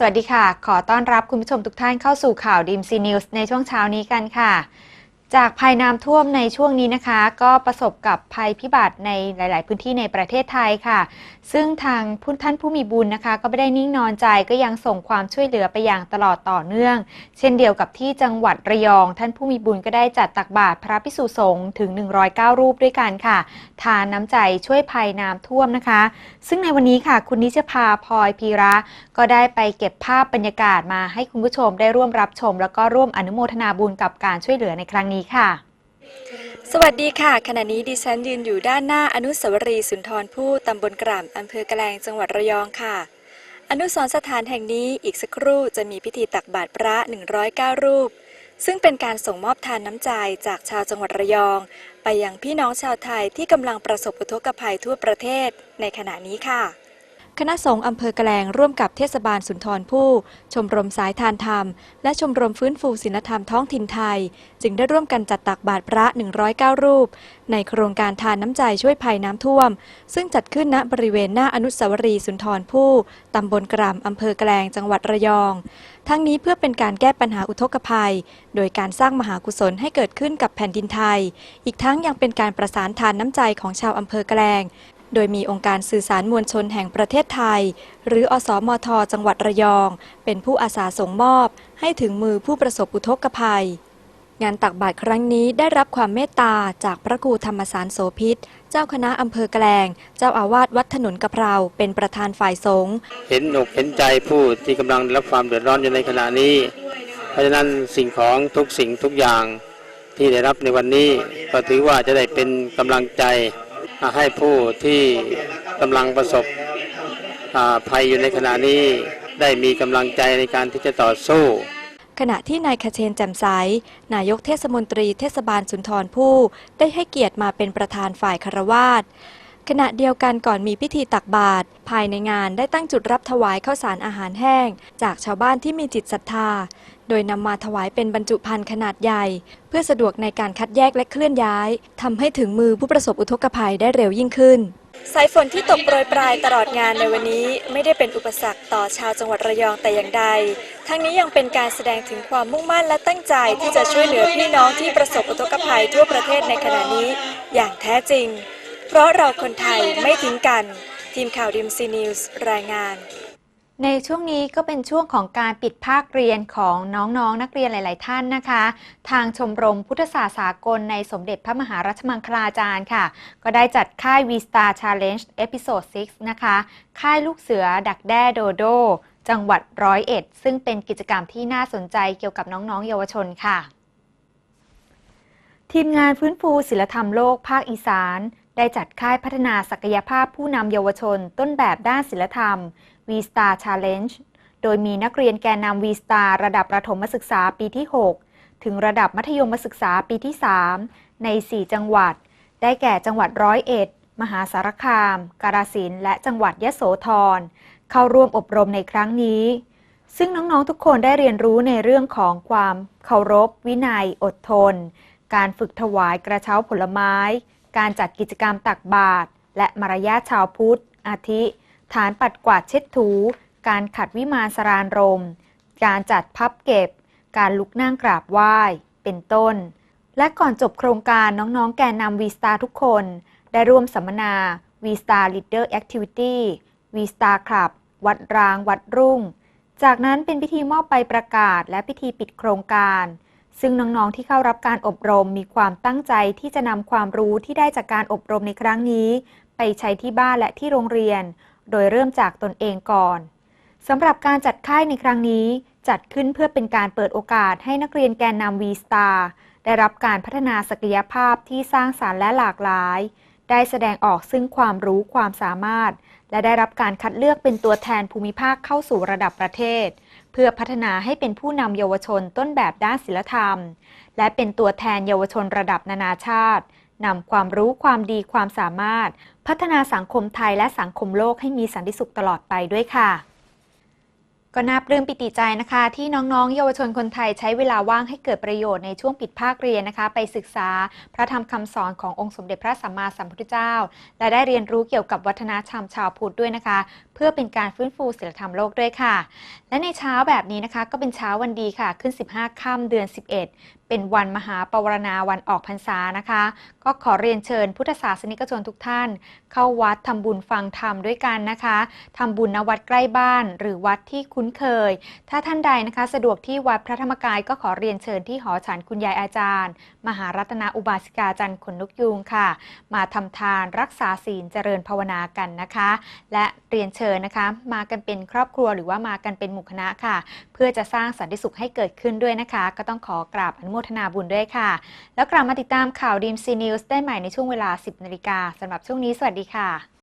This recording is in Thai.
สวัสดีค่ะ ขอต้อนรับคุณผู้ชมทุกท่านเข้าสู่ข่าวดีมซีนิวส์ในช่วงเช้านี้กันค่ะ จากภัยน้ำท่วมในช่วงนี้นะคะ ก็ประสบกับภัยพิบัติในหลาย ๆ พื้นที่ในประเทศไทยค่ะ ซึ่งทางผู้ท่านผู้มีบุญนะคะ ก็ไม่ได้นิ่งนอนใจก็ยังส่งความช่วยเหลือไปอย่างตลอดต่อเนื่อง เช่นเดียวกับที่จังหวัดระยอง ท่านผู้มีบุญก็ได้จัดตักบาตรพระภิกษุสงฆ์ถึง 109 รูปด้วยกันค่ะ ทานน้ำใจช่วยภัยน้ำท่วมนะคะ ซึ่งในวันนี้ค่ะ คุณนิชภาพลอยพีระก็ได้ไปเก็บภาพบรรยากาศมาให้คุณผู้ชมได้ร่วมรับชม แล้วก็ร่วมอนุโมทนาบุญกับการช่วยเหลือในครั้งนี้ค่ะ สวัสดีค่ะ ขณะนี้ดิฉันยืนอยู่ด้านหน้าอนุสาวรีย์สุนทรภู่ตำบลกร่ำอำเภอแกลงจังหวัดระยองค่ะ อนุสรณ์สถานแห่งนี้อีกสักครู่จะมีพิธีตักบาตรพระ 109 รูป ซึ่งเป็นการส่งมอบทานน้ำใจจากชาวจังหวัดระยอง ไปยังพี่น้องชาวไทยที่กำลังประสบอุทกภัยทั่วประเทศในขณะนี้ค่ะ คณะสงฆ์อำเภอแกลงร่วมกับเทศบาลสุนทรภู่ชมรมสายทานธรรม และชมรมฟื้นฟูศีลธรรมท้องถิ่นไทย จึงได้ร่วมกันจัดตักบาตรพระ 109 รูป ในโครงการทานน้ำใจช่วยภัยน้ำท่วม ซึ่งจัดขึ้นณบริเวณหน้าอนุสาวรีย์สุนทรภู่ตำบลกร่ำอำเภอแกลงจังหวัดระยอง ทั้งนี้เพื่อเป็นการแก้ปัญหาอุทกภัย โดยการสร้างมหากุศลให้เกิดขึ้นกับแผ่นดินไทย อีกทั้งยังเป็นการประสานทานน้ำใจของชาวอำเภอแกลง โดยมีองค์การสื่อสารมวลชนแห่งประเทศไทย หรืออสมท จังหวัดระยอง เป็นผู้อาสาส่งมอบ ให้ถึงมือผู้ประสบอุทกภัย งานตักบาตรครั้งนี้ได้รับความเมตตาจากพระครูธรรมสารโสพิษ เจ้าคณะอำเภอแกลง เจ้าอาวาสวัดถนนกะเพราเป็นประธานฝ่ายสงฆ์เห็นอกเห็นใจผู้ที่กำลังรับความเดือดร้อนอยู่ในขณะนี้ เพราะฉะนั้นสิ่งของทุกสิ่งทุกอย่างที่ได้รับในวันนี้ก็ถือว่าจะได้เป็นกำลังใจ ให้ผู้ที่กำลังประสบภัยอยู่ในขณะนี้ได้มีกำลังใจในการที่จะต่อสู้ ขณะที่นายคเชนแจ่มใส นายกเทศมนตรีเทศบาลสุนทรภู่ได้ให้เกียรติมาเป็นประธานฝ่ายคารวาส ขณะเดียวกันก่อนมีพิธีตักบาตรภายในงานได้ตั้งจุดรับถวายข้าวสารอาหารแห้ง จากชาวบ้านที่มีจิตศรัทธา โดยนำมาถวายเป็นบรรจุภัณฑ์ขนาดใหญ่ เพื่อสะดวกในการคัดแยกและเคลื่อนย้ายทำให้ถึงมือผู้ประสบอุทกภัยได้เร็วยิ่งขึ้นสายฝนที่ตกโปรยปลายตลอดงานในวันนี้ไม่ได้เป็นอุปสรรคต่อชาวจังหวัดระยองแต่อย่างใด ทั้งนี้ยังเป็นการแสดงถึงความมุ่งมั่นและตั้งใจที่จะช่วยเหลือพี่น้องที่ประสบอุทกภัยทั่วประเทศในขณะนี้อย่างแท้จริง เพราะเราคนไทยไม่ทิ้งกัน ทีมข่าวดิมซีนิวส์รายงาน ในช่วงนี้ก็เป็นช่วงของการปิดภาคเรียนของน้องๆนนักเรียนหลาย ๆ ท่านนะคะ ทางชมรมพุทธศาสตร์สากลในสมเด็จพระมหารัชมังคลาจารย์ค่ะ ก็ได้จัดค่าย V Star Challenge Episode 6 นะคะ ค่ายลูกเสือดักแด้โดโด จังหวัดร้อยเอ็ด ซึ่งเป็นกิจกรรมที่น่าสนใจเกี่ยวกับน้องๆ เยาวชนค่ะทีมงานฟื้นฟูศิลธรรมโลกภาคอีสาน ได้จัดค่ายพัฒนาศักยภาพผู้นำเยาวชน ต้นแบบด้านศิลธรรม V Star Challenge โดยมีนักเรียนแกนนำ V Star ระดับประถมศึกษาปีที่ 6 ถึงระดับมัธยมศึกษาปีที่ 3 ใน 4 จังหวัด ได้แก่จังหวัดร้อยเอ็ด มหาสารคาม กาฬสินธุ์และจังหวัดยะโสธร เข้าร่วมอบรมในครั้งนี้ ซึ่งน้องๆทุกคนได้เรียนรู้ในเรื่องของความเคารพ วินัย อดทน การฝึกถวายกระเช้าผลไม้ การจัดกิจกรรมตักบาตรและมารยาทชาวพุทธ อาทิ ฐานปัดกวาดเช็ดถู การขัดวิมานสรานรม การจัดพับเก็บ การลุกนั่งกราบไหว้ เป็นต้น และก่อนจบโครงการน้องๆ แกนนำ V-Star ทุกคน ได้ร่วมสัมมนา V-Star Leader Activity V-Star Club วัดราง วัดรุ่ง จากนั้นเป็นพิธีมอบใบประกาศและพิธีปิดโครงการ ซึ่งน้องๆที่เข้ารับการอบรมมีความตั้งใจที่จะนำความรู้ที่ได้จากการอบรมในครั้งนี้ ไปใช้ที่บ้านและที่โรงเรียน โดยเริ่มจากตนเองก่อนสำหรับการจัดค่ายในครั้งนี้ จัดขึ้นเพื่อเป็นการเปิดโอกาสให้นักเรียนแกนนำ V-Star ได้รับการพัฒนาศักยภาพที่สร้างสารรค์และหลากหลาย ได้แสดงออกซึ่งความรู้ความสามารถ และได้รับการคัดเลือกเป็นตัวแทนภูมิภาคเข้าสู่ระดับประเทศ พื่อพัฒนาให้เป็นผู้นำเยาวชนต้นแบบด้านศิลธรรม และเป็นตัวแทนเยาวชนระดับนานาชาตินำความรู้ความดีความสามารถ พัฒนาสังคมไทยและสังคมโลกให้มีสันติสุขตลอดไปด้วยค่ะก็น่าปลื้มปิติใจนะคะ ที่น้องๆ เยาวชนคนไทยใช้เวลาว่างให้เกิดประโยชน์ในช่วงปิดภาคเรียนนะคะ ไปศึกษาพระธรรมคำสอนขององค์สมเด็จพระสัมมาสัมพุทธเจ้า และได้เรียนรู้เกี่ยวกับวัฒนธรรมชาวพุทธด้วยนะคะ เพื่อเป็นการฟื้นฟูศีลธรรมโลกด้วยค่ะ และในเช้าแบบนี้นะคะ ก็เป็นเช้าวันดีค่ะขึ้น 15 ค่ำเดือน 11 เป็นวันมหาปวารณาวันออกพรรษานะคะ ก็ขอเรียนเชิญพุทธศาสนิกชนทุกท่าน เข้าวัดทำบุญฟังธรรมด้วยกันนะคะทำบุญณวัดใกล้บ้าน หรือวัดที่คุ้นเคย ถ้าท่านใดนะคะ สะดวกที่วัดพระธรรมกายก็ขอเรียนเชิญที่หอฉันคุณยายอาจารย์ มหารัตนาอุบาสิกาจันทร์ขนนกยูงค่ะ มาทำทานรักษาศีลเจริญภาวนากันนะคะ และเรียนเชิญนะคะ มากันเป็นครอบครัวหรือว่ามากันเป็นหมู่คณะค่ะ เพื่อจะสร้างสันติสุขให้เกิดขึ้นด้วยนะคะ ก็ต้องขอกราบอนุโมทนาบุญด้วยค่ะ แล้วกลับมาติดตามข่าวดีมซีนิวส์ได้ใหม่ในช่วงเวลา 10นาฬิกาสำหรับช่วงนี้สวัสดีค่ะ